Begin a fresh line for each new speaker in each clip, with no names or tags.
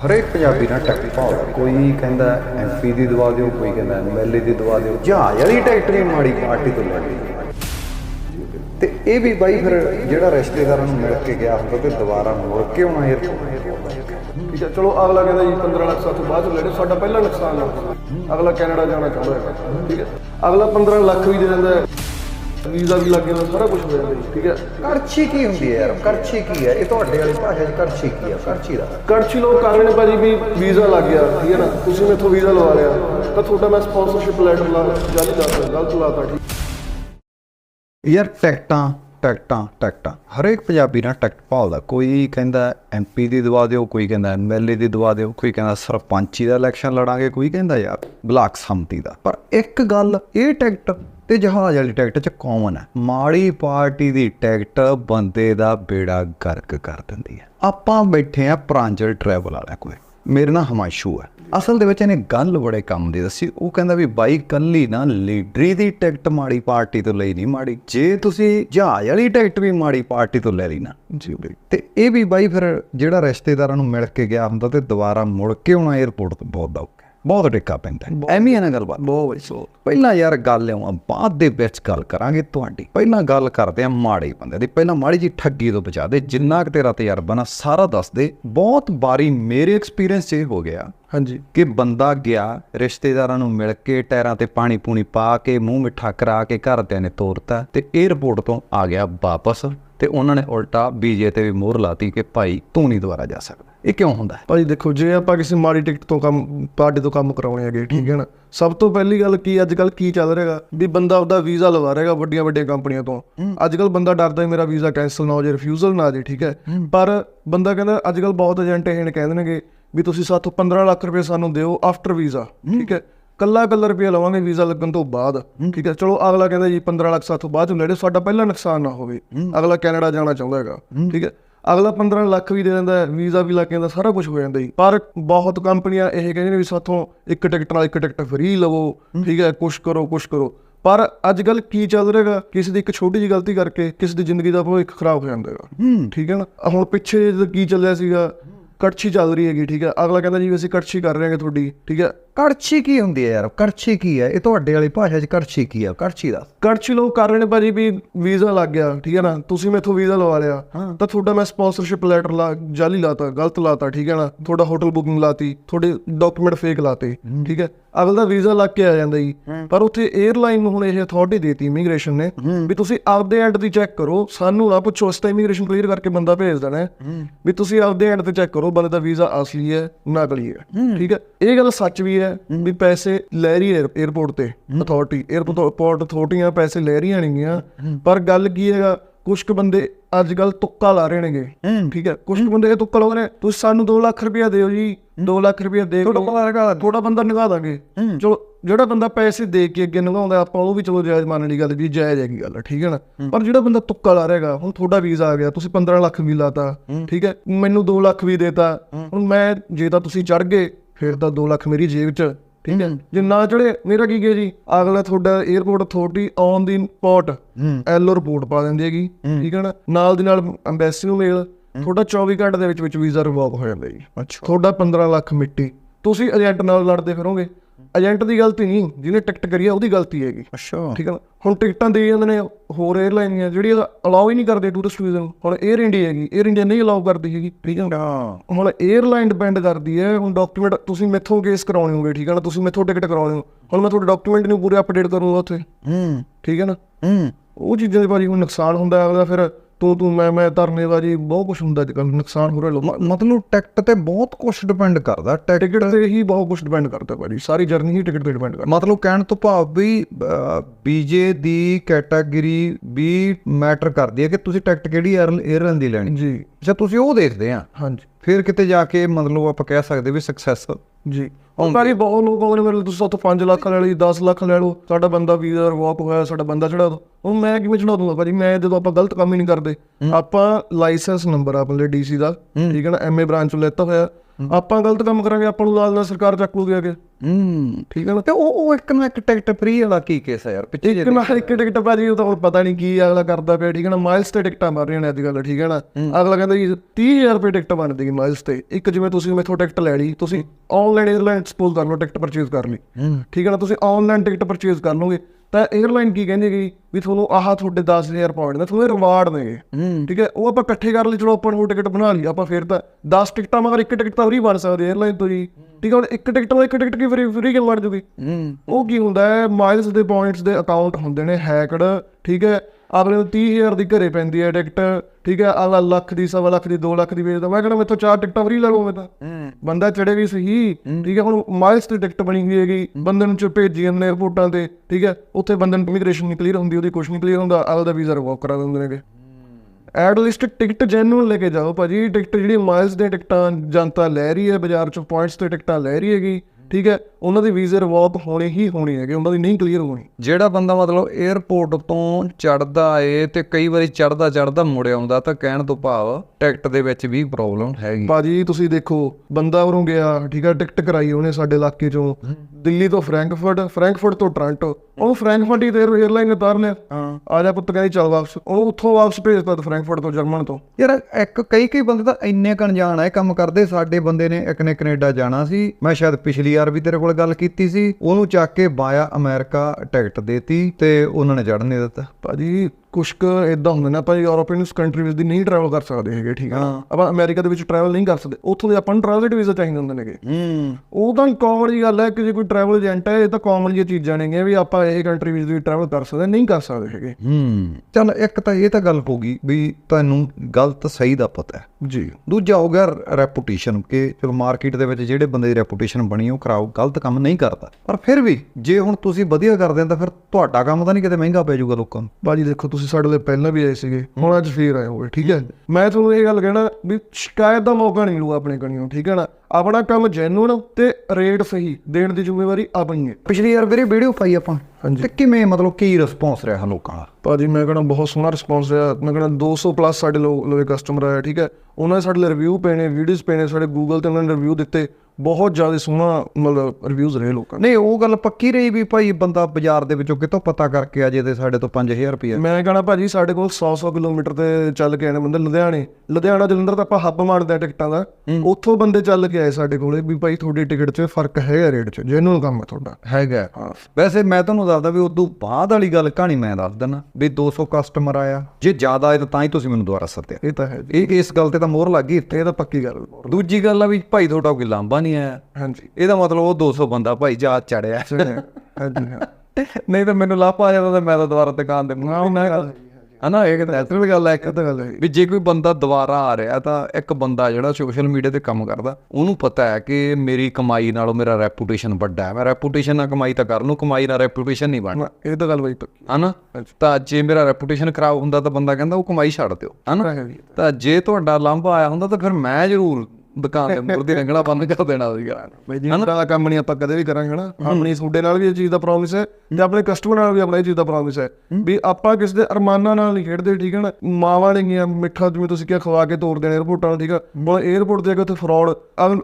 ਹਰੇਕ ਪੰਜਾਬੀ ਨਾਲ ਟਿਕਟ ਪਾਉਂਦਾ ਕੋਈ ਕਹਿੰਦਾ ਐਮਪੀ ਦੀ ਦਵਾ ਦਿਓ, ਕੋਈ ਕਹਿੰਦਾ ਐਮਐਲਏ ਦੀ ਦਵਾ ਦਿਓ ਜਹਾਜ਼ ਵਾਲੀ ਟਿਕਟ ਵੀ ਮਾੜੀ ਪਾਰਟੀ ਤੋਂ ਲੈ ਲਈ ਤੇ ਇਹ ਵੀ ਬਾਈ ਫਿਰ ਜਿਹੜਾ ਰਿਸ਼ਤੇਦਾਰਾਂ ਨੂੰ ਮਿਲ ਕੇ ਗਿਆ ਹੁੰਦਾ, ਤੇ ਦੁਬਾਰਾ ਮੁੜ ਕੇ ਆਉਣਾ 에어ਪੋਰਟ
ਠੀਕ ਹੈ, ਚਲੋ ਅਗਲਾ ਕਹਿੰਦਾ ਜੀ 15 ਲੱਖ ਸਾਥੋਂ ਬਾਅਦ ਚ ਲੈ ਲਿਓ, ਸਾਡਾ ਪਹਿਲਾ ਨੁਕਸਾਨ ਹੈ ਅਗਲਾ ਕੈਨੇਡਾ ਜਾਣਾ ਚਾਹੁੰਦਾ ਹੈ। ਠੀਕ ਹੈ, ਅਗਲਾ 15 ਲੱਖ ਵੀ ਦੇ ਦਿੰਦਾ ਵੀਜ਼ਾ ਵੀ ਲੱਗ ਜਾਂਦਾ ਸਾਰਾ ਕੁਝ ਹੋ ਜਾਂਦਾ ਜੀ ਠੀਕ ਹੈ?
ਕਰਛੀ ਕੀ ਹੁੰਦੀ ਹੈ ਯਾਰ? ਕਰਛੀ ਕੀ ਹੈ? ਇਹ ਤੁਹਾਡੇ ਵਾਲੀ ਭਾਸ਼ਾ 'ਚ ਕਰਛੀ ਕੀ ਹੈ ਕਰਛੀ ਦਾ।
ਕੜਛੀ ਲੋਕ ਕਰ ਰਹੇ ਨੇ ਭਾਜੀ ਵੀ ਵੀਜ਼ਾ ਲੱਗ ਗਿਆ ਠੀਕ ਹੈ ਨਾ? ਤੁਸੀਂ ਮੈਥੋਂ ਵੀਜ਼ਾ ਲਵਾ ਲਿਆ। ਤਾਂ ਤੁਹਾਡਾ ਮੈਂ ਸਪਾਂਸਰਸ਼ਿਪ ਲੈਟਰ ਲਾ ਜਾਲੀ ਦਾਤਾ ਗਲਤ ਲਾਤਾ ਠੀਕ
ਯਾਰ ਟਿਕਟਾਂ ਟਿਕਟਾਂ ਟਿਕਟਾਂ। ਹਰੇਕ ਪੰਜਾਬੀ ਨਾਲ ਟਿਕਟ ਭਾਲਦਾ। ਕੋਈ ਕਹਿੰਦਾ ਐਮਪੀ ਦੀ ਦਵਾ ਦਿਓ ਕੋਈ ਕਹਿੰਦਾ ਐਮਐਲਏ ਦੀ ਦਵਾ ਦਿਓ ਕੋਈ ਕਹਿੰਦਾ ਸਰਪੰਚੀ ਦਾ ਇਲੈਕਸ਼ਨ ਲੜਾਂਗੇ ਕੋਈ ਕਹਿੰਦਾ ਯਾਰ ਬਲਾਕ ਸੰਮਤੀ ਦਾ। ਪਰ ਇੱਕ ਗੱਲ ਇਹ ਟਿਕਟ ਤੇ ਜਹਾਜ਼ ਵਾਲੀ ਟਿਕਟ 'ਚ ਕਾਮਨ ਹੈ ਮਾੜੀ ਪਾਰਟੀ ਦੀ ਟਿਕਟ ਬੰਦੇ ਦਾ ਬੇੜਾ ਗਰਕ ਕਰ ਦਿੰਦੀ ਹੈ ਆਪਾਂ ਬੈਠੇ ਆ ਪ੍ਰਾਂਜਲ ਟਰੈਵਲ ਵਾਲਿਆਂ ਕੋਲ ਮੇਰੇ ਨਾਲ ਹਮਾਇਸ਼ੂ ਹੈ ਅਸਲ ਦੇ ਵਿੱਚ ਇਹਨੇ ਗੱਲ ਬੜੇ ਕੰਮ ਦੀ ਦੱਸੀ ਉਹ ਕਹਿੰਦਾ ਵੀ ਬਾਈ ਕੱਲੀ ਨਾ ਲੀਡਰੀ ਦੀ ਟਿਕਟ ਮਾੜੀ ਪਾਰਟੀ ਤੋਂ ਲਈ ਨਹੀਂ ਮਾੜੀ ਜੇ ਤੁਸੀਂ ਜਹਾਜ਼ ਵਾਲੀ ਟਿਕਟ ਵੀ ਮਾੜੀ ਪਾਰਟੀ ਤੋਂ ਲੈ ਲਈ ਨਾ। ਜੀ ਤੇ ਇਹ ਵੀ ਬਾਈ ਫਿਰ ਜਿਹੜਾ ਰਿਸ਼ਤੇਦਾਰਾਂ ਨੂੰ ਮਿਲ ਕੇ ਗਿਆ ਹੁੰਦਾ ਤੇ ਦੁਬਾਰਾ ਮੁੜ ਕੇ ਆਉਣਾ 에어ਪੋਰਟ ਤੋਂ ਬਹੁਤ ਔਖਾ ਹੈ। ਬਹੁਤ ਟਿੱਕਾ ਪੈਂਦਾ। ਐਵੇਂ ਹੈ ਨਾ ਗੱਲਬਾਤ।
ਬਹੁਤ ਵਧੀਆ
ਪਹਿਲਾਂ ਯਾਰ ਗੱਲ ਲਿਆਵਾਂ ਬਾਅਦ ਦੇ ਵਿੱਚ ਗੱਲ ਕਰਾਂਗੇ ਤੁਹਾਡੀ। ਪਹਿਲਾਂ ਗੱਲ ਕਰਦੇ ਆ ਮਾੜੇ ਬੰਦੇ ਦੀ। ਪਹਿਲਾਂ ਮਾੜੀ ਜੀ ਠੱਗੀ ਤੋਂ ਬਚਾ ਦੇ। ਜਿੰਨਾ ਕੁ ਤੇਰਾ ਤਜਰਬਾ ਨਾ ਸਾਰਾ ਦੱਸ ਦੇ। ਬਹੁਤ ਵਾਰੀ ਮੇਰੇ ਐਕਸਪੀਰੀਅੰਸ 'ਚ ਇਹ ਹੋ ਗਿਆ
ਹਾਂਜੀ।
ਕਿ ਬੰਦਾ ਗਿਆ ਰਿਸ਼ਤੇਦਾਰਾਂ ਨੂੰ ਮਿਲ ਕੇ ਟਾਇਰਾਂ ਤੇ ਪਾਣੀ ਪੂਣੀ ਪਾ ਕੇ ਮੂੰਹ ਮਿੱਠਾ ਕਰਾ ਕੇ ਘਰਦਿਆਂ ਨੇ ਤੋਰਤਾ ਤੇ 에어ਪੋਰਟ ਤੋਂ ਆ ਗਿਆ ਵਾਪਸ ਤੇ ਉਹਨਾਂ ਨੇ ਉਲਟਾ ਬੀਜੇ ਤੇ ਵੀ ਮੋਹਰ ਲਾਤੀ ਕਿ ਭਾਈ ਤੂੰ ਨਹੀਂ ਦੁਬਾਰਾ ਜਾ ਸਕਦਾ। ਇਹ ਕਿਉਂ ਹੁੰਦਾ ਹੈ?
ਭਾਜੀ ਦੇਖੋ ਜੇ ਆਪਾਂ ਕਿਸੇ ਮਾੜੀ ਟਿਕਟ ਤੋਂ ਕੰਮ ਪਾਰਟੀ ਤੋਂ ਕੰਮ ਕਰਾਉਣੇ ਹੈਗੇ ਠੀਕ ਹੈ ਨਾ? ਸਭ ਤੋਂ ਪਹਿਲੀ ਗੱਲ ਕੀ ਅੱਜ ਕੱਲ ਕੀ ਚੱਲ ਰਿਹਾਗਾ ਵੀ ਬੰਦਾ ਆਪਦਾ ਵੀਜ਼ਾ ਲਵਾ ਰਿਹਾਗਾ ਵੱਡੀਆਂ ਵੱਡੀਆਂ ਕੰਪਨੀਆਂ ਤੋਂ। ਅੱਜ ਕੱਲ ਬੰਦਾ ਡਰਦਾ ਹੈ ਮੇਰਾ ਵੀਜ਼ਾ ਕੈਨਸਲ ਨਾ ਹੋ ਜਾਏ ਰਿਫਿਊਜ਼ਲ ਨਾ ਆ ਜਾਏ ਠੀਕ ਹੈ? ਪਰ ਬੰਦਾ ਕਹਿੰਦਾ ਅੱਜ ਕੱਲ ਬਹੁਤ ਏਜੰਟ ਇਹ ਨੇ ਕਹਿੰਦੇ ਨੇਗੇ ਵੀ ਤੁਸੀਂ ਸਾਥੋਂ 15 ਲੱਖ ਰੁਪਏ ਸਾਨੂੰ ਦਿਓ ਆਫਟਰ ਵੀਜ਼ਾ ਠੀਕ ਹੈ? ਕੱਲਾ ਕੱਲਾ ਰੁਪਏ ਲਵਾਂਗੇ ਵੀਜ਼ਾ ਲੱਗਣ ਤੋਂ ਬਾਅਦ ਠੀਕ ਹੈ? ਚਲੋ ਅਗਲਾ ਕਹਿੰਦਾ ਜੀ 15 ਲੱਖ ਸਾਥੋਂ ਬਾਅਦ ਲੈ ਲਿਓ ਸਾਡਾ ਪਹਿਲਾ ਨੁਕਸਾਨ ਨਾ ਹੋਵੇ ਅਗਲਾ ਕੈਨੇਡਾ ਜਾਣਾ ਚਾਹੁੰਦਾ ਹੈਗਾ ਠੀਕ ਹੈ? ਅਗਲਾ 15 ਲੱਖ ਵੀ ਦੇ ਦਿੰਦਾ ਹੈ, ਵੀਜ਼ਾ ਵੀ ਲੱਗ ਜਾਂਦਾ ਸਾਰਾ ਕੁਝ ਹੋ ਜਾਂਦਾ ਜੀ। ਪਰ ਬਹੁਤ ਕੰਪਨੀਆਂ ਇਹ ਕਹਿੰਦੇ ਨੇ ਵੀ ਸਾਥੋਂ ਇੱਕ ਟਿਕਟ ਨਾਲ ਇੱਕ ਟਿਕਟ ਫ੍ਰੀ ਲਵੋ ਠੀਕ ਹੈ ਕੁਛ ਕਰੋ ਕੁਛ ਕਰੋ। ਪਰ ਅੱਜ ਕੱਲ ਕੀ ਚੱਲ ਰਿਹਾਗਾ ਕਿਸੇ ਦੀ ਇੱਕ ਛੋਟੀ ਜਿਹੀ ਗਲਤੀ ਕਰਕੇ ਕਿਸੇ ਦੀ ਜ਼ਿੰਦਗੀ ਦਾ ਭਵਿੱਖ ਖਰਾਬ ਹੋ ਜਾਂਦਾ ਹੈਗਾ। ਠੀਕ ਹੈ ਨਾ? ਹੁਣ ਪਿੱਛੇ ਜਦੋਂ ਕੀ ਚੱਲਿਆ ਸੀਗਾ? ਕੜਛੀ ਚੱਲ ਰਹੀ ਹੈਗੀ ਠੀਕ ਹੈ। ਅਗਲਾ ਕਹਿੰਦਾ ਜੀ ਅਸੀਂ ਕੜਛੀ ਕਰ ਰਹੇ ਹਾਂਗੇ ਤੁਹਾਡੀ ਠੀਕ ਹੈ।
ਕੜਛੀ ਕੀ ਹੁੰਦੀ ਹੈ ਯਾਰ? ਕੜਛੀ ਕੀ ਹੈ? ਇਹ ਤੁਹਾਡੇ ਵਾਲੀ ਭਾਸ਼ਾ 'ਚ ਕੜਛੀ ਕੀ ਹੈ? ਕੜਛੀ ਦਾ।
ਕੜਛੀ ਲੋਕ ਕਰ ਰਹੇ ਨੇ ਭਾਜੀ ਵੀ ਵੀਜ਼ਾ ਲੱਗ ਗਿਆ ਠੀਕ ਹੈ ਨਾ। ਤੁਸੀਂ ਮੈਥੋਂ ਵੀਜ਼ਾ ਲਵਾ ਲਿਆ। ਤਾਂ ਤੁਹਾਡਾ ਮੈਂ ਸਪਾਂਸਰਸ਼ਿਪ ਲੈਟਰ ਲਾ ਜਾਲੀ ਲਾਤਾ ਗਲਤ ਲਾਤਾ ਠੀਕ ਹੈ ਨਾ। ਤੁਹਾਡਾ ਹੋਟਲ ਬੁਕਿੰਗ ਲਾਤੀ ਤੁਹਾਡੇ ਡਾਕੂਮੈਂਟ ਫੇਕ ਲਾਤੇ ਠੀਕ ਹੈ। ਅਗਲ ਦਾ ਵੀਜ਼ਾ ਲੱਗ ਕੇ ਆ ਜਾਂਦਾ ਜੀ। ਪਰ ਉੱਥੇ 에ਅਰਲਾਈਨ ਨੂੰ ਹੁਣ ਇਹ ਅਥਾਰਟੀ ਦੇਤੀ ਇਮੀਗ੍ਰੇਸ਼ਨ ਨੇ ਵੀ ਤੁਸੀਂ ਆਪਦੇ ਐਂਡ ਦੀ ਚੈੱਕ ਕਰੋ। ਸਾਨੂੰ ਨਾ ਪੁੱਛੋ ਅਸੀਂ ਤਾਂ ਇਮੀਗ੍ਰੇਸ਼ਨ ਕਲੀਅਰ ਕਰਕੇ ਬੰਦਾ ਭੇਜ ਦੇਣਾ ਵੀ ਤੁਸੀਂ ਆਪਦੇ ਐਂਡ ਤੇ ਚੈੱਕ ਕਰੋ। ਬੰਦੇ ਦਾ ਵੀਜ਼ਾ ਅਸਲੀ ਹੈ ਨਕਲੀ ਹੈ। ਠੀਕ ਹੈ? ਇਹ ਗੱਲ ਸੱਚ ਵੀ ਹੈ ਵੀ ਪੈਸੇ ਲੈ ਰਹੀ ਹੈ 에ਅਰਪੋਰਟ ਤੇ ਅਥਾਰਟੀ 에ਅਰਪੋਰਟ ਅਥਾਰਟੀਆਂ ਪੈਸੇ ਲੈ ਰਹੀਆਂ ਨੇਗੀਆਂ। ਪਰ ਗੱਲ ਕੀ ਹੈਗਾ ਕੁਝ ਕੁ ਬੰਦੇ ਅੱਜ ਕੱਲ ਤੁੱਕਾ ਲਾ ਰਹੇ ਨੇਗੇ। ਠੀਕ ਹੈ? ਕੁਝ ਕੁ ਬੰਦੇ ਇਹ ਤੁੱਕਾ ਲਾਉਂਦੇ ਨੇ। ਤੁਸੀਂ ਸਾਨੂੰ 2 ਲੱਖ ਰੁਪਇਆ ਦਿਓ ਜੀ। 2 ਲੱਖ ਰੁਪਇਆ ਦੇ ਥੋੜਾ ਥੋੜਾ ਬੰਦਾ ਨਿਭਾ ਦਾਂਗੇ। ਚਲੋ ਜਿਹੜਾ ਬੰਦਾ ਪੈਸੇ ਦੇ ਕੇ ਅੱਗੇ ਨਿਭਾਉਂਦਾ ਆਪਾਂ ਉਹ ਵੀ ਚਲੋ ਜਾਇਜ਼ ਮੰਨਣ ਦੀ ਗੱਲ ਵੀ ਜਾਇਜ਼ ਹੈਗੀ ਗੱਲ ਠੀਕ ਹੈ ਨਾ? ਪਰ ਜਿਹੜਾ ਬੰਦਾ ਤੁੱਕਾ ਲਾ ਰਿਹਾਗਾ ਹੁਣ ਤੁਹਾਡਾ ਵੀਜ਼ਾ ਆ ਗਿਆ ਤੁਸੀਂ 15 ਲੱਖ ਵੀ ਲਾਤਾ ਠੀਕ ਹੈ? ਮੈਨੂੰ 2 ਲੱਖ ਵੀ ਦੇਤਾ। ਹੁਣ ਮੈਂ ਜੇ ਤਾਂ ਤੁਸੀਂ ਚੜ ਗਏ ਫਿਰ ਤਾਂ 2 ਲੱਖ ਮੇਰੀ ਜੇਬ 'ਚ ਠੀਕ ਹੈ। ਜੇ ਨਾ ਚੜੇ ਮੇਰਾ ਕੀ ਗਿਆ ਜੀ? ਅਗਲਾ ਤੁਹਾਡਾ 에어ਪੋਰਟ ਅਥਾਰਟੀ ਔਨ ਦੀ ਪੋਰਟ ਐਲਓ ਰਿਪੋਰਟ ਪਾ ਦਿੰਦੀ ਹੈਗੀ ਠੀਕ ਹੈ ਨਾ? ਨਾਲ ਦੀ ਨਾਲ ਐਮਬੈਸੀ ਨੂੰ ਮੇਲ ਤੁਹਾਡਾ 24 ਘੰਟੇ ਦੇ ਵਿੱਚ ਵਿੱਚ ਵੀਜ਼ਾ ਰਿਵੋਕ ਹੋ ਜਾਂਦਾ ਜੀ।
ਅੱਛਾ।
ਤੁਹਾਡਾ 15 ਲੱਖ ਮਿੱਟੀ। ਤੁਸੀਂ ਏਜੰਟ ਨਾਲ ਲੜਦੇ ਫਿਰੋਗੇ। ਏਜੰਟ ਦੀ ਗਲਤੀ ਨਹੀਂ ਜਿਹਨੇ ਟਿਕਟ ਕਰੀ ਆ ਉਹਦੀ ਗਲਤੀ ਹੈਗੀ।
ਅੱਛਾ।
ਠੀਕ ਹੈ ਹੁਣ ਟਿਕਟਾਂ ਦੇ ਜਾਂਦੇ ਨੇ ਹੋਰ 에ਅਰਲਾਈਨਾਂ ਜਿਹੜੀਆਂ ਅਲਾਉ ਹੀ ਨਹੀਂ ਕਰਦੇ ਟੂਰਿਸਟ ਵੀਜ਼ੇ ਨੂੰ। ਹੁਣ 에ਅਰ ਇੰਡੀਆ ਹੈਗੀ 에ਅਰ ਇੰਡੀਆ ਨਹੀਂ ਅਲਾਉ ਕਰਦੀ ਹੈਗੀ ਠੀਕ ਹੈ
ਹਾਂ।
ਹੁਣ 에ਅਰਲਾਈਨ ਡਿਪੈਂਡ ਕਰਦੀ ਹੈ ਹੁਣ ਡਾਕੂਮੈਂਟ ਤੁਸੀਂ ਮੈਥੋਂ ਕੇਸ ਕਰਾਉਣੇ ਹੋਗੇ ਠੀਕ ਹੈ ਨਾ? ਤੁਸੀਂ ਮੈਥੋਂ ਟਿਕਟ ਕਰਾਉਣੇ ਹੋ। ਹੁਣ ਮੈਂ ਤੁਹਾਡੇ ਡਾਕੂਮੈਂਟ ਨੂੰ ਪੂਰੇ ਅਪਡੇਟ ਕਰੂੰਗਾ ਉੱਥੇ।
ਹੂੰ।
ਠੀਕ ਹੈ ਨਾ?
ਹੂੰ।
ਉਹ ਚੀਜ਼ਾਂ ਦੇ ਬਾਰੇ ਕੋਈ ਨੁਕਸਾਨ ਹੁੰਦਾ ਹੈ ਅਗਲਾ ਫਿਰ। ਤੂੰ ਤੂੰ ਮੈਂ ਮੈਂ ਧਰਨੇਬਾਜੀ ਬਹੁਤ ਕੁਝ ਹੁੰਦਾ ਅੱਜ ਨੁਕਸਾਨ ਹੋ ਰਿਹਾ ਲੋਕਾਂ
ਮਤਲਬ ਟਿਕਟ ਤੇ ਬਹੁਤ ਕੁਝ ਡਿਪੈਂਡ ਕਰਦਾ ਟਿਕਟ
ਤੇ ਹੀ ਬਹੁਤ ਕੁਝ ਡਿਪੈਂਡ ਕਰਦਾ ਭਾਜੀ ਸਾਰੀ ਜਰਨੀ ਹੀ ਟਿਕਟ ਤੇ ਡਿਪੈਂਡ ਕਰਦਾ।
ਮਤਲਬ ਕਹਿਣ ਤੋਂ ਭਾਵ ਵੀ ਬੀਜੇ ਦੀ ਕੈਟਾਗਰੀ ਵੀ ਮੈਟਰ ਕਰਦੀ ਹੈ ਕਿ ਤੁਸੀਂ ਟਿਕਟ ਕਿਹੜੀ 에ਅਰਲਾਈਨ ਦੀ ਲੈਣੀ।
ਜੀ।
ਅੱਛਾ ਤੁਸੀਂ ਉਹ ਦੇਖਦੇ ਆ।
ਹਾਂਜੀ।
ਫਿਰ ਕਿਤੇ ਜਾ ਕੇ ਮਤਲਬ ਆਪਾਂ ਕਹਿ ਸਕਦੇ ਵੀ ਸਕਸੈਸ
ਜੀ। ਭਾਜੀ ਬਹੁਤ ਲੋਕ ਆਉਂਦੇ ਮੇਰੇ ਤੁਸੀਂ ਸਾਥੋਂ 5 ਲੱਖ ਲੈ ਲਈ 10 ਲੱਖ ਲੈ ਲਓ ਸਾਡਾ ਬੰਦਾ ਵੀਜ਼ਾ ਰਿਵੋਕ ਹੋਇਆ ਸਾਡਾ ਬੰਦਾ ਚੜਾ ਦੋ। ਉਹ ਮੈਂ ਕਿਵੇਂ ਚੜਾ ਦੂੰਗਾ ਭਾਜੀ? ਮੈਂ ਜਦੋਂ ਆਪਾਂ ਗਲਤ ਕੰਮ ਹੀ ਨਹੀਂ ਕਰਦੇ ਆਪਾਂ ਲਾਇਸੈਂਸ ਨੰਬਰ ਆਪਣੇ ਡੀਸੀ ਦਾ ਠੀਕ ਹੈ ਨਾ ਐਮਏ ਬ੍ਰਾਂਚ ਤੋਂ ਲੈਤਾ ਹੋਇਆ। ਆਪਾਂ ਗਲਤ ਕੰਮ ਕਰਾਂਗੇ ਆਪਾਂ ਨੂੰ ਲਾਲ ਨਾਲ ਸਰਕਾਰ ਚੱਕ ਲੂਗੀ ਅੱਗੇ
ਹੂੰ
ਠੀਕ ਹੈ ਨਾ।
ਤੇ ਉਹ ਉਹ ਇੱਕ ਨਾ ਇੱਕ ਟਿਕਟ ਫ੍ਰੀ ਵਾਲਾ ਕੀ ਕੇਸ ਹੈ ਯਾਰ ਪਿੱਛੇ
ਇੱਕ ਨਾ ਇੱਕ ਟਿਕਟ ਭਾਜੀ ਉਹ ਤਾਂ ਪਤਾ ਨਹੀਂ ਕੀ ਅਗਲਾ ਕਰਦਾ ਪਿਆ ਠੀਕ ਹੈ ਨਾ। ਮਾਈਲਸ ਤੇ ਟਿਕਟਾਂ ਮਾਰ ਰਹੀਆਂ ਨੇ ਅੱਜ ਕੱਲ੍ਹ ਠੀਕ ਹੈ ਨਾ। ਅਗਲਾ ਕਹਿੰਦਾ ਜੀ 30000 ਰੁਪਏ ਟਿਕਟ ਬਣਦੀ ਹੈ ਮਾਈਲਸ ਤੇ। ਇੱਕ ਜਿਵੇਂ ਤੁਸੀਂ ਮੈਥੋਂ ਟਿਕਟ ਲੈ ਲਈ ਤੁਸੀਂ ਆਨਲਾਈਨ 에ਅਰਲਾਈਨ ਸਪੋਜ਼ ਕਰ ਲਓ ਟਿਕਟ ਪਰਚੇਜ਼ ਕਰ ਲਈ। ਠੀਕ ਹੈ ਨਾ ਤੁਸੀਂ ਆਨਲਾਈਨ ਟਿਕਟ ਪਰਚੇਜ਼ ਕਰ ਲਓਗੇ। ਤਾਂ 에ਅਰਲਾਈਨ ਕੀ ਕਹਿੰਦੀ ਹੈਗੀ ਵੀ ਤੁਹਾਨੂੰ ਆਹ ਤੁਹਾਡੇ 10000 ਪੁਆਇੰਟ ਨੇ ਤੁਹਾਨੂੰ ਰਿਵਾਰਡ ਦੇਗੇ ਠੀਕ ਹੈ? ਉਹ ਆਪਾਂ ਇਕੱਠੇ ਕਰ ਲਈ ਚਲੋ ਆਪਾਂ ਨੂੰ ਟਿਕਟ ਬਣਾ ਲਈ ਆਪਾਂ ਫਿਰ ਤਾਂ 10 ਟਿਕਟਾਂ ਮਗਰ ਇੱਕ ਟਿਕਟ ਤਾਂ ਫ੍ਰੀ ਬਣ ਸਕਦੀ 에ਅਰਲਾਈਨ ਤੋਂ ਜੀ। ਠੀਕ ਹੈ? ਹੁਣ ਇੱਕ ਟਿਕਟ ਨਾਲ ਇੱਕ ਟਿਕਟ ਕੀ ਫ੍ਰੀ ਫ੍ਰੀ ਕਿਉਂ ਬਣ ਜੂਗੀ? ਉਹ ਕੀ ਹੁੰਦਾ ਹੈ? ਮਾਈਲਸ ਦੇ ਪੁਆਇੰਟਸ ਦੇ ਅਕਾਊਂਟ ਹੁੰਦੇ ਨੇ ਹੈਕਡ ਠੀਕ ਹੈ? ਅਗਲੇ ਨੂੰ 30000 ਦੀ ਘਰੇ ਪੈਂਦੀ ਹੈ ਟਿਕਟ ਠੀਕ ਹੈ? ਅਗਲਾ ਲੱਖ ਦੀ ਸਵਾ ਲੱਖ ਦੀ 2 ਲੱਖ ਦੀ ਵੇਚਦਾ। ਮੈਂ ਕਹਿੰਦਾ ਮੈਥੋਂ ਚਾਰ ਟਿਕਟਾਂ ਫ੍ਰੀ ਲੈ ਲਵਾਂ ਮੈਂ ਤਾਂ। ਬੰਦਾ ਚੜੇ ਵੀ ਸਹੀ ਠੀਕ ਹੈ? ਹੁਣ ਮਾਈਲਸ ਦੀ ਟਿਕਟ ਬਣੀ ਹੋਈ ਹੈਗੀ ਬੰਦੇ ਨੂੰ ਚ ਭੇਜੀ ਜਾਂਦੇ ਨੇ 에ਅਰਪੋਰਟਾਂ ਤੇ ਠੀਕ ਹੈ? ਉੱਥੇ ਬੰਦੇ ਨੂੰ ਇਮੀਗ੍ਰੇਸ਼ਨ ਨਹੀਂ ਕਲੀਅਰ ਹੁੰਦੀ ਉਹਦੀ ਕੁਝ ਨਹੀਂ ਕਲੀਅਰ ਹੁੰਦਾ ਅਗਲਾ ਵੀਜ਼ਾ ਰਿਵੋਕ ਕਰਾ ਦਿੰਦੇ ਨੇਗੇ। ਐਟ ਲਿਸਟ ਟਿਕਟ ਜੈਨੂਅਲ ਲੈ ਕੇ ਜਾਓ ਭਾਜੀ। ਟਿਕਟ ਜਿਹੜੀ ਮਾਈਲਸ ਦੀਆਂ ਟਿਕਟਾਂ ਜਨਤਾ ਲੈ ਰਹੀ ਹੈ ਬਾਜ਼ਾਰ ਚੋਂ ਪੁਆਇੰਟਸ ਤੇ ਟਿਕਟਾਂ ਲੈ ਰਹੀ ਹੈਗੀ ਠੀਕ ਹੈ? ਉਹਨਾਂ ਦੀ ਵੀਜ਼ੇ ਰਿਵੋਕ ਹੋਣੀ ਹੀ ਹੋਣੀ ਹੈਗੇ ਉਹਨਾਂ ਦੀ ਨਹੀਂ ਕਲੀਅਰ ਹੋਣੀ।
ਜਿਹੜਾ ਬੰਦਾ ਮਤਲਬ 에ਅਰਪੋਰਟ ਤੋਂ ਚੜਦਾ ਏ ਤੇ ਕਈ ਵਾਰੀ ਚੜਦਾ ਚੜਦਾ ਮੁੜ ਆਉਂਦਾ ਤਾਂ ਕਹਿਣ ਤੋਂ ਭਾਵ ਟਿਕਟ ਦੇ ਵਿੱਚ ਵੀ ਪ੍ਰੋਬਲਮ ਹੈਗੀ।
ਭਾਜੀ ਤੁਸੀਂ ਦੇਖੋ ਬੰਦਾ ਉਰੋਂ ਗਿਆ ਠੀਕ ਹੈ ਟਿਕਟ ਕਰਾਈ ਉਹਨੇ ਸਾਡੇ ਇਲਾਕੇ ਚੋਂ। ਦਿੱਲੀ ਤੋਂ ਫਰੈਂਕਫਰਟ ਫਰੈਂਕਫਰਟ ਤੋਂ ਟੋਰਾਂਟੋ। ਉਹਨੂੰ ਫਰੈਂਕਫਰਟ ਹੀ ਤੇ 에ਅਰਲਾਈਨ ਉਤਾਰ ਲਿਆ
ਹਾਂ।
ਆ ਜਾ ਪੁੱਤ ਕਹਿੰਦੀ ਚੱਲ ਵਾਪਸ। ਉਹਨੂੰ ਉੱਥੋਂ ਵਾਪਸ ਭੇਜਤਾ ਫਰੈਂਕਫਰਟ ਤੋਂ ਜਰਮਨ ਤੋਂ।
ਯਾਰ ਇੱਕ ਕਈ ਕਈ ਬੰਦੇ ਤਾਂ ਇੰਨੇ ਕਣ ਜਾਣ ਇਹ ਕੰਮ ਕਰਦੇ ਸਾਡੇ ਬੰਦੇ ਨੇ ਇੱਕ ਨੇ ਕੈਨੇਡਾ ਜਾਣਾ ਸੀ। ਮੈਂ ਸ਼ਾਇਦ ਪਿਛਲੀ ਵਾਰ ਵੀ ਤੇਰੇ ਕੋਲ ਗੱਲ ਕੀਤੀ ਸੀ। ਉਹਨੂੰ ਚੱਕ ਕੇ ਬਾਇਆ ਅਮਰੀਕਾ ਟਿਕਟ ਦੇਤੀ ਤੇ ਉਹਨਾਂ ਨੇ ਚੜ੍ਹਨ ਨਹੀਂ ਦਿੱਤਾ।
ਭਾਜੀ ਕੁਛ ਕੁ ਇਦਾਂ ਹੁੰਦਾ ਨਾ ਆਪਾਂ ਯੂਰੋਪੀਅਨ ਕੰਟਰੀਜ਼ ਦੀ ਨਹੀਂ ਟਰੈਵਲ ਕਰ ਸਕਦੇ ਹੈਗੇ ਠੀਕ ਹੈ। ਆਪਾਂ ਅਮਰੀਕਾ ਦੇ ਵਿੱਚ ਟਰੈਵਲ ਨਹੀਂ ਕਰ ਸਕਦੇ ਉੱਥੋਂ ਦੇ ਆਪਾਂ ਨੂੰ ਟ੍ਰਾਂਜ਼ਿਟ ਵੀਜ਼ਾ ਚਾਹੀਦੇ ਹੁੰਦੇ ਨੇਗੇ।
ਹੂੰ।
ਉਹ ਤਾਂ ਕਾਮਨ ਜੀ ਗੱਲ ਹੈ ਕਿ ਜੇ ਕੋਈ ਟਰੈਵਲ ਏਜੰਟ ਹੈ ਇਹ ਤਾਂ ਕਾਮਨ ਜੀ ਚੀਜ਼ਾਂ ਨੇਗੀਆਂ ਵੀ ਆਪਾਂ ਇਹ ਕੰਟਰੀ ਵਿੱਚ ਵੀ ਟਰੈਵਲ ਕਰ ਸਕਦੇ ਨਹੀਂ ਕਰ ਸਕਦੇ ਹੈਗੇ।
ਹੂੰ। ਚੱਲ ਇੱਕ ਤਾਂ ਇਹ ਤਾਂ ਗੱਲ ਹੋ ਗਈ ਵੀ ਤੁਹਾਨੂੰ ਗਲਤ ਸਹੀ ਦਾ ਪਤਾ ਹੈ।
ਜੀ।
ਦੂਜਾ ਹੋ ਗਿਆ ਰੈਪੂਟੇਸ਼ਨ ਕਿ ਚਲੋ ਮਾਰਕੀਟ ਦੇ ਵਿੱਚ ਜਿਹੜੇ ਬੰਦੇ ਦੀ ਰੈਪੂਟੇਸ਼ਨ ਬਣੀ ਉਹ ਖਰਾਬ ਗਲਤ ਕੰਮ ਨਹੀਂ ਕਰਦਾ। ਪਰ ਫਿਰ ਵੀ ਜੇ ਹੁਣ ਤੁਸੀਂ ਵਧੀਆ ਕਰਦੇ ਹੋ ਤਾਂ ਫਿਰ ਤੁਹਾਡਾ ਕੰਮ ਤਾਂ ਨਹੀਂ ਕਿਤੇ ਮਹਿੰਗਾ ਪੈ ਜਾਊਗਾ ਲੋਕਾਂ ਨੂੰ।
ਬਾਜੀ ਦੇਖੋ ਤੁਸੀਂ ਸਾਡੇ ਲਈ ਪਹਿਲਾਂ ਵੀ ਆਏ ਸੀਗੇ ਹੁਣ ਅੱਜ ਫੇਰ ਆਏ ਹੋਗੇ ਠੀਕ ਹੈ? ਮੈਂ ਤੁਹਾਨੂੰ ਇਹ ਗੱਲ ਕਹਿਣਾ ਵੀ ਸ਼ਿਕਾਇਤ ਦਾ ਮੌਕਾ ਨਹੀਂ ਲਊ ਆਪਣੇ ਕਣੀਓ ਠੀਕ ਹੈ ਨਾ? ਆਪਣਾ ਕੰਮ ਜੈਨੂਨ ਤੇ ਰੇਟ ਸਹੀ ਦੇਣ ਦੀ ਜ਼ਿੰਮੇਵਾਰੀ ਆਪਣੀ ਹੈ।
ਪਿਛਲੀ ਵਾਰ ਵੀਰੇ ਵੀਡੀਓ ਪਾਈ ਆਪਾਂ। ਤੇ ਕਿਵੇਂ ਮਤਲਬ ਕੀ ਰਿਸਪੌਂਸ ਰਿਹਾ ਲੋਕਾਂ ਦਾ?
ਭਾਜੀ ਮੈਂ ਕਹਿੰਦਾ ਬਹੁਤ ਸੋਹਣਾ ਰਿਸਪੌਂਸ ਰਿਹਾ। ਮੈਂ ਕਹਿੰਦਾ 200 ਪਲੱਸ ਸਾਡੇ ਲੋਕ ਲੋਕ ਕਸਟਮਰ ਆਏ ਠੀਕ ਹੈ? ਉਹਨਾਂ ਨੇ ਸਾਡੇ ਲਈ ਰਿਵਿਊ ਪੈਣੇ ਵੀਡੀਓਜ਼ ਪੈਣੇ ਸਾਡੇ ਗੂਗਲ ਤੇ ਉਹਨਾਂ ਨੇ ਰਿਵਿਊ ਦਿੱਤੇ। ਬਹੁਤ ਜ਼ਿਆਦਾ ਸੋਹਣਾ ਮਤਲਬ ਰਿਵਿਊਜ਼ ਰਹੇ ਲੋਕਾਂ
ਨਹੀਂ ਉਹ ਗੱਲ ਪੱਕੀ ਰਹੀ ਵੀ ਭਾਈ ਬੰਦਾ ਬਾਜ਼ਾਰ ਦੇ ਵਿੱਚੋਂ ਕਿਤੋਂ ਪਤਾ ਕਰਕੇ ਆ ਜੇ ਤੇ ਸਾਡੇ ਤੋਂ 5000 ਰੁਪਏ
ਮੈਂ ਕਹਣਾ ਭਾਜੀ ਸਾਡੇ ਕੋਲ 100-100 ਕਿਲੋਮੀਟਰ ਤੇ ਚੱਲ ਕੇ ਆਏ ਬੰਦੇ ਲੁਧਿਆਣੇ। ਲੁਧਿਆਣਾ ਜਲੰਧਰ ਤਾਂ ਆਪਾਂ ਹੱਬ ਮਾਰਦੇ ਆ ਟਿਕਟਾਂ ਦਾ। ਉੱਥੋਂ ਬੰਦੇ ਚੱਲ ਕੇ ਆਏ ਸਾਡੇ ਕੋਲੇ ਵੀ ਭਾਈ ਤੁਹਾਡੀ ਟਿਕਟ 'ਚ ਫ਼ਰਕ ਹੈਗਾ ਰੇਟ 'ਚ ਜੈਨੂਅਲ ਕੰਮ ਹੈ ਤੁਹਾਡਾ।
ਹੈਗਾ।
ਹਾਂ।
ਵੈਸੇ ਮੈਂ ਤੁਹਾਨੂੰ ਦੱਸਦਾ ਵੀ ਉਦੋਂ ਬਾਅਦ ਵਾਲੀ ਗੱਲ ਕਹਾਣੀ ਮੈਂ ਦੱਸ ਦਿੰਦਾ ਵੀ 200 ਕਸਟਮਰ ਆਇਆ। ਜੇ ਜ਼ਿਆਦਾ ਆਏ ਤਾਂ ਹੀ ਤੁਸੀਂ ਮੈਨੂੰ ਦੁਬਾਰਾ ਸੱਦਿਆ।
ਇਹ ਤਾਂ ਹੈ
ਇਹ ਇਸ ਗੱਲ ਤੇ ਤਾਂ ਮੋਹਰ ਲੱਗ ਗਈ ਇੱਥੇ।
ਇਹ ਤਾਂ ਪੱਕੀ ਗੱਲ
ਦੂਜੀ ਗੱਲ ਆ ਵੀ ਭਾਈ ਤੁਹਾਡਾ ਕੋਈ ਲਾਂਬਾ ਨਹੀਂ ਆਇਆ
ਹਾਂਜੀ
ਇਹਦਾ ਮਤਲਬ ਉਹ 200 ਬੰਦਾ ਭਾਈ ਜਾ ਚੜਿਆ।
ਹਾਂਜੀ ਹਾਂ।
ਨਹੀਂ ਤਾਂ ਮੈਨੂੰ ਲਾਪਾ ਆ ਜਾਂਦਾ ਤਾਂ ਮੈਂ ਤਾਂ ਦੁਬਾਰਾ ਦੁਕਾਨ ਤੇ
ਹਾਂ ਉਹ ਮੈਂ ਗੱਲ
ਹਨਾ ਇਹ ਨੈਚੁਰਲ ਗੱਲ ਹੈ ਇੱਕ
ਤਾਂ ਗੱਲ ਹੈ
ਵੀ ਜੇ ਕੋਈ ਬੰਦਾ ਦੁਬਾਰਾ ਆ ਰਿਹਾ ਤਾਂ ਇੱਕ ਬੰਦਾ ਜਿਹੜਾ ਸੋਸ਼ਲ ਮੀਡੀਆ ਤੇ ਕੰਮ ਕਰਦਾ ਉਹਨੂੰ ਪਤਾ ਹੈ ਕਿ ਮੇਰੀ ਕਮਾਈ ਨਾਲੋਂ ਮੇਰਾ ਰੈਪੂਟੇਸ਼ਨ ਵੱਡਾ ਹੈ। ਮੈਂ ਰੈਪੂਟੇਸ਼ਨ ਨਾਲ ਕਮਾਈ ਤਾਂ ਕਰ ਲੂੰ ਕਮਾਈ ਨਾਲ ਰੈਪੂਟੇਸ਼ਨ ਨਹੀਂ ਬਣਦਾ।
ਇਹ ਤਾਂ ਗੱਲ ਬਈ
ਹਨਾ? ਤਾਂ ਜੇ ਮੇਰਾ ਰੈਪੂਟੇਸ਼ਨ ਖਰਾਬ ਹੁੰਦਾ ਤਾਂ ਬੰਦਾ ਕਹਿੰਦਾ ਉਹ ਕਮਾਈ ਛੱਡ ਦਿਓ ਹਨਾ? ਤਾਂ ਜੇ ਤੁਹਾਡਾ ਲਾਂਭਾ ਆਇਆ ਹੁੰਦਾ ਤਾਂ ਫਿਰ ਮੈਂ ਜ਼ਰੂਰ ਦੁਕਾਨ ਦੇ ਮੁਰਦੀ ਰੰਗਣਾ ਬੰਦ ਕਰ ਦੇਣਾ ਸੀਗਾ।
ਬਈ ਜੀ ਦਾ ਕੰਮ ਨਹੀਂ ਆਪਾਂ ਕਦੇ ਵੀ ਕਰਾਂਗੇ ਨਾ ਆਪਣੀ ਤੁਹਾਡੇ ਨਾਲ ਵੀ ਇਹ ਚੀਜ਼ ਦਾ ਪ੍ਰੋਮਿਸ ਹੈ ਤੇ ਆਪਣੇ ਕਸਟਮਰ ਨਾਲ ਵੀ ਆਪਣਾ ਇਹ ਚੀਜ਼ ਦਾ ਪ੍ਰੋਮਿਸ ਹੈ। ਵੀ ਆਪਾਂ ਕਿਸੇ ਦੇ ਅਰਮਾਨਾਂ ਨਾਲ ਨਹੀਂ ਖੇਡਦੇ ਠੀਕ ਹੈ ਨਾ? ਮਾਵਾਂ ਨੇ ਗਿਆ ਮਿੱਠਾ ਜਿਵੇਂ ਤੁਸੀਂ ਕਿਹਾ ਖਵਾ ਕੇ ਤੋੜ ਦੇਣੇ 에ਅਰਪੋਰਟਾਂ ਨਾਲ ਠੀਕ ਆ ਹੁਣ 에ਅਰਪੋਰਟ ਤੇ ਅਗਰ ਉੱਥੇ ਫਰਾਡ